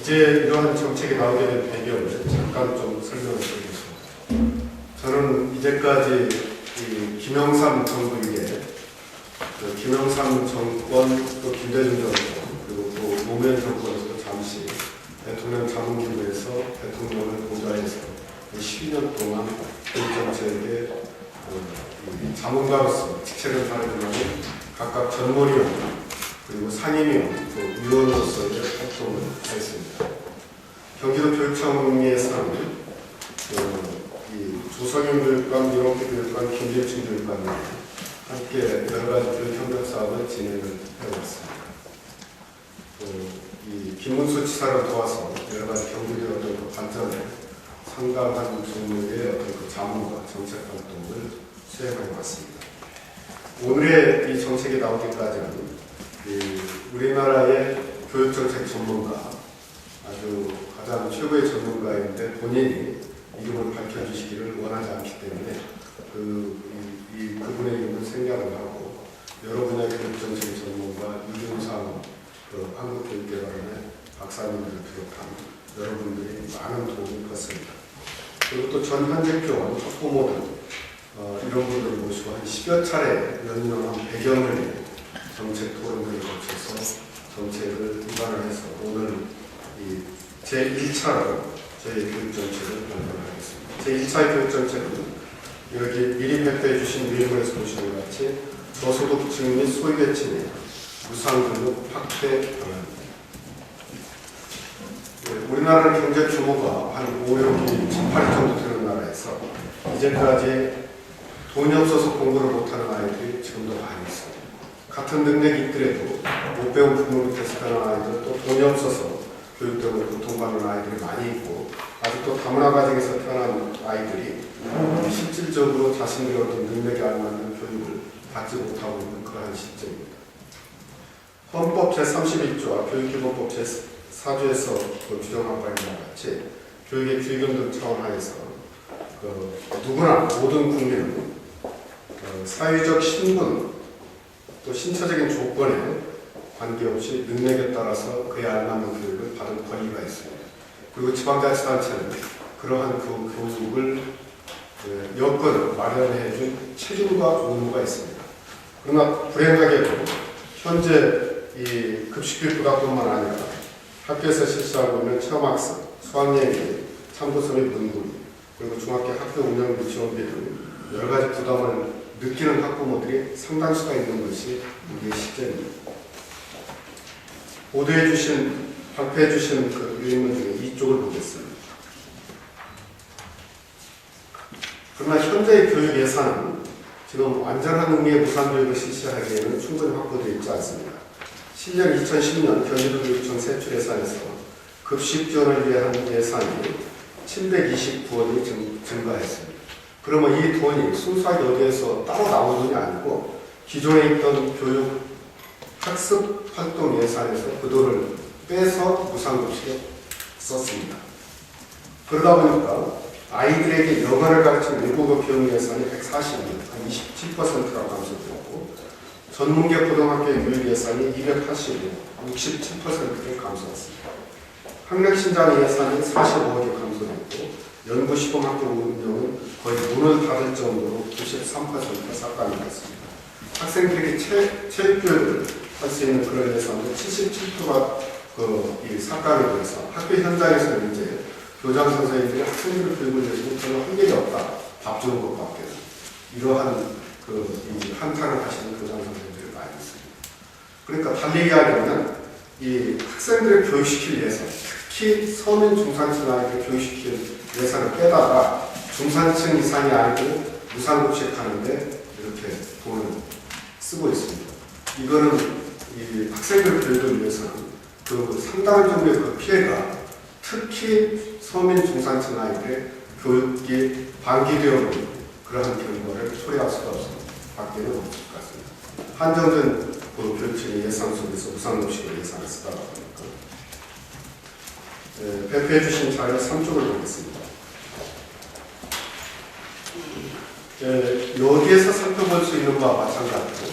이제 이러한 정책이 나오게 된 배경을 잠깐 좀 설명을 드리겠습니다. 저는 이제까지 이 김영삼 정부 이후에 그 김영삼 정권 또 김대중 정권 그리고 또 노무현 정권에서도 잠시 대통령 자문기구에서 대통령을 보좌해서 12년 동안 그, 이 자문가로서 직책을 다루지만 각각 전문위원 그리고 상임위원 또 위원으로서 의 활동을 했습니다. 경기도 교육청에서는 그, 이 조성윤 교육감, 유럽기 교육감, 김재춘 교육감이 함께 여러 가지 교육 협력 사업을 진행을 해왔습니다. 그, 이 김문수 지사를 도와서 여러 가지 경기도의 어떤 그 발전에 상당한 종류의 어떤 그 자문과 정책 활동을 수행해 왔습니다. 오늘의 이 정책이 나오기까지는 이 우리나라의 교육정책 전문가 아주 가장 최고의 전문가인데 본인이 이름을 밝혀주시기를 원하지 않기 때문에 그, 이, 이 그분의 이름을 생략을 하고 여러 분야의 교육정책 전문가 유준상 그 한국교육개발원의 박사님들을 비롯한 여러분들이 많은 도움을 줬습니다. 그리고 또 전 현직 교원, 학부모들 어, 이런 분들을 모시고 한 10여 차례 연명한 100여 명의 정책 토론회를 거쳐서 정책을 입안을 해서 오늘 이 제1차로 저희 교육정책을 발표하겠습니다. 제1차의 교육정책은 여기 미리 발표해 주신 내용에서 보시는 것 같이 저소득층 및 소외계층의 무상교육 확대 방안입니다. 네, 우리나라는 경제 규모가 한 5, 6이 18위 정도 되는 나라에서 이제까지 돈이 없어서 공부를 못하는 아이들이 지금도 많이 있습니다. 같은 능력이 있더라도 못 배운 부모 밑에서 태어난 아이들 또 돈이 없어서 교육 때문에 고통받는 아이들이 많이 있고 아직도 다문화 가정에서 태어난 아이들이 실질적으로 자신들의 어떤 능력에 알맞는 교육을 받지 못하고 있는 그러한 시점입니다. 헌법 제31조와 교육기본법 제4조에서 그 규정한 따라 같이 교육의 규경 등 차원 하에서 그 누구나 모든 국민은 어, 사회적 신분 또 신체적인 조건에 관계없이 능력에 따라서 그에 알맞는 교육을 받을 권리가 있습니다. 그리고 지방자치단체는 그러한 그 교육을 그 여건을 마련해 준 책임과 의무가 있습니다. 그러나 불행하게도 현재 이 급식비 부담뿐만 아니라 학교에서 실시하고 있는 체험학습, 수학여행, 참고서 및 문구, 그리고 중학교 학교 운영 비 지원비 등 여러 가지 부담을 느끼는 학부모들이 상당수가 있는 것이 우리의 실제입니다. 보도해 주신, 발표해 주신 그 유인문 중에 이쪽을 보겠습니다. 그러나 현재의 교육 예산은 지금 완전한 의미의 무상교육을 실시하기에는 충분히 확보되어 있지 않습니다. 실년 2010년 경기도교육청 세출 예산에서 급식 지원을 위해 한 예산이 729원이 증가했습니다. 그러면 이 돈이 순수하게 어디에서 따로 나온 돈이 아니고 기존에 있던 교육 학습 활동 예산에서 그 돈을 빼서 무상급식에 썼습니다. 그러다 보니까 아이들에게 영어를 가르치는 외국어 교육 예산이 140원, 한 27%라고 감소되었고 전문계 고등학교의 교육 예산이 280원, 67%를 감소했습니다. 학력신장 예산이 45억이 감소했고 연구 시범학교 운영은 거의 문을 닫을 정도로 93%가 삭감이 됐습니다. 학생들에게 체, 체육교육을 할 수 있는 그런 예산도 77%가 그, 이 삭감이 돼서 학교 현장에서는 이제 교장 선생님들이 학생들 교육을 위해서 별로 한 일이 없다. 밥 주는 것밖에. 이러한 그, 이 한탄을 하시는 교장 선생님들이 많이 있습니다. 그러니까 달리 이야기하면 이 학생들을 교육시킬 예산, 특히 서민 중산층 아이들 교육시킬 예산을 빼다가 중산층 이상의 아이들 무상급식 하는데 이렇게 돈을 쓰고 있습니다. 이거는 이 학생들 교육을 위해서는 그 상당한 정도의 그 피해가 특히 서민 중산층 아이들의 교육이 방기되어 그러한 결과를 초래할 수가 없습니다. 밖에는 없을 것 같습니다. 한정된 그 교육청의 예산 속에서 무상급식을 예산을 쓰다 보니까 예, 발표해 주신 자료 3쪽을 보겠습니다. 예, 여기에서 살펴볼 수 있는 바와 마찬가지로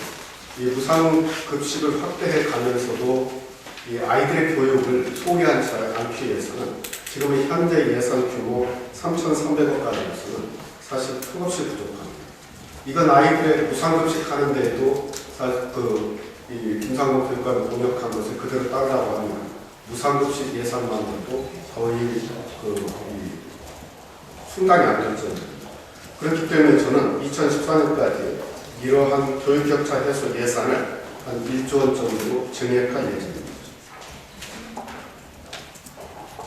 이 무상급식을 확대해 가면서도 이 아이들의 교육을 소홀히하지 않기 위해서는 지금 현재 예산 규모 3,300억까지로서는 사실 턱없이 부족합니다. 이건 아이들의 무상급식 하는 데에도 그 이 김상국 교육감이 공약한 것을 그대로 따르라고 하면 무상급식 예산만으로도 거의 그이 충당이 안 됐죠. 그렇기 때문에 저는 2014년까지 이러한 교육 격차 해소 예산을 한 1조 원 정도로 증액할 예정입니다.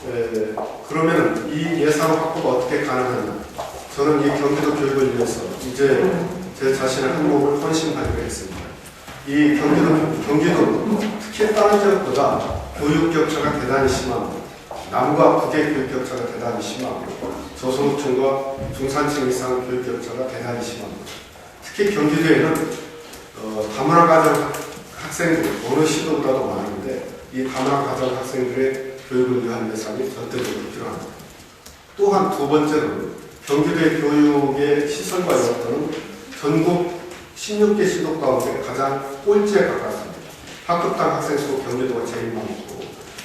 에, 그러면 이 예산 확보가 어떻게 가능하냐? 저는 이 경기도 교육을 위해서 이제 제 자신의 한몫을 헌신하기로 했습니다. 이 경기도, 경기도 특히 다른 지역보다 교육 격차가 대단히 심합니다. 남과 북의 교육 격차가 대단히 심하고 저소득층과 중산층 이상 교육 격차가 대단히 심합니다. 특히 경기도에는 어, 다문화 가정 학생들 어느 시도보다도 많은데 이 다문화 가정 학생들의 교육을 위한 예산이 절대적으로 필요합니다. 또한 두 번째로는 경기도의 교육의 시설과 여건은 전국 16개 시도 가운데 가장 꼴찌에 가깝습니다. 학급당 학생 수 경기도가 제일 많고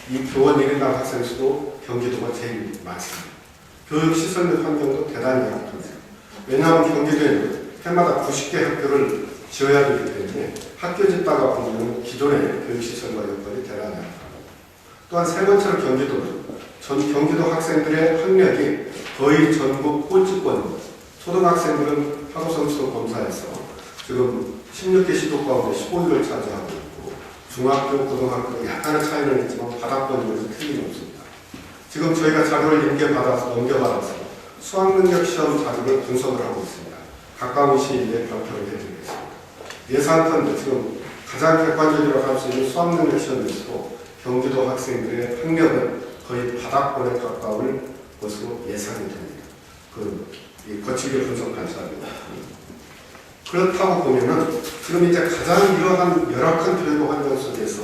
이 교원 1인당 학생 수도 경기도가 제일 많습니다. 교육 시설 및 환경도 대단히 약합니다. 왜냐하면 경기도에는 해마다 90개 학교를 지어야 되기 때문에 학교 짓다가 보면 기존의 교육시설과 여건이 대단히 약합니다. 또한 세 번째로 경기도는 전 경기도 학생들의 학력이 거의 전국 꼴찌권입니다. 초등학생들은 성취도 검사에서 지금 16개 시도 가운데 15위를 차지하고 있고 중학교, 고등학교 약간의 차이는 있지만 바닥권이면서 틀림없습니다. 지금 저희가 자료를 인계받아서 넘겨받아서 수학능력 시험 자료를 분석을 하고 있습니다. 가까운 시일 내에 발표를 해드리겠습니다. 예상컨대 지금 가장 객관적이라고 할 수 있는 수학능력 시험에서도 경기도 학생들의 학력은 거의 바닥권에 가까울 것으로 예상이 됩니다. 그, 이 거칠게 분석한 자입니다. 그렇다고 보면은 지금 이제 가장 이러한 열악한 교육 환경 속에서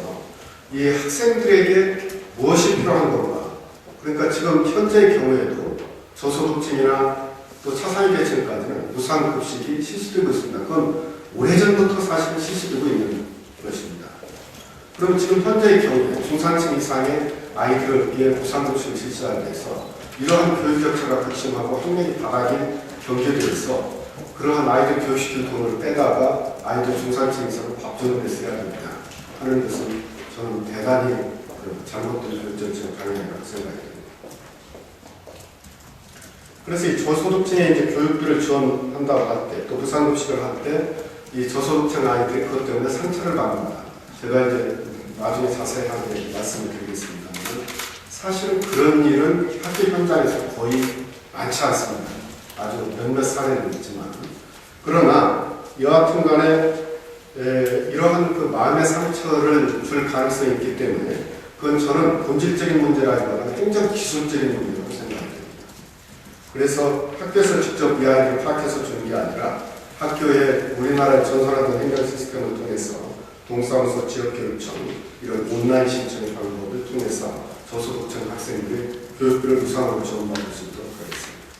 이 학생들에게 무엇이 필요한 건가? 그러니까 지금 현재의 경우에도 저소득층이나 또 차상위 계층까지는 무상급식이 실시되고 있습니다. 그건 오래전부터 사실 실시되고 있는 것입니다. 그럼 지금 현재의 경우에 중산층 이상의 아이들을 위해 무상급식을 실시하기 위해서 이러한 교육 격차가 극심하고 학력이 바닥인 경제도에서 그러한 아이들 교육시킬 돈을 빼다가 아이들 중산층 이상을 밥 주는 데 써야 됩니다. 하는 것은 저는 대단히 그 잘못된 결정적 방향이라고 생각이 됩니다. 그래서 이 저소득층의 이제 교육비를 지원한다고 할 때, 또 무상급식을 할 때, 이 저소득층 아이들이 그것 때문에 상처를 받는다. 제가 이제 나중에 자세하게 말씀을 드리겠습니다만, 사실은 그런 일은 학교 현장에서 거의 많지 않습니다. 아주 몇몇 사례는 있지만. 그러나, 여하튼 간에, 에, 이러한 그 마음의 상처를 줄 가능성이 있기 때문에, 그건 저는 본질적인 문제라기보다는 행정 기술적인 문제라고 생각합니다. 그래서 학교에서 직접 이 아이를 파악해서 주는 게 아니라 학교에 우리나라의 전설하던 행정 시스템을 통해서 동사무소 지역교육청 이런 온라인 신청 방법을 통해서 저소득층 학생들의 교육비를 무상으로 지원받을 수 있도록 하겠습니다.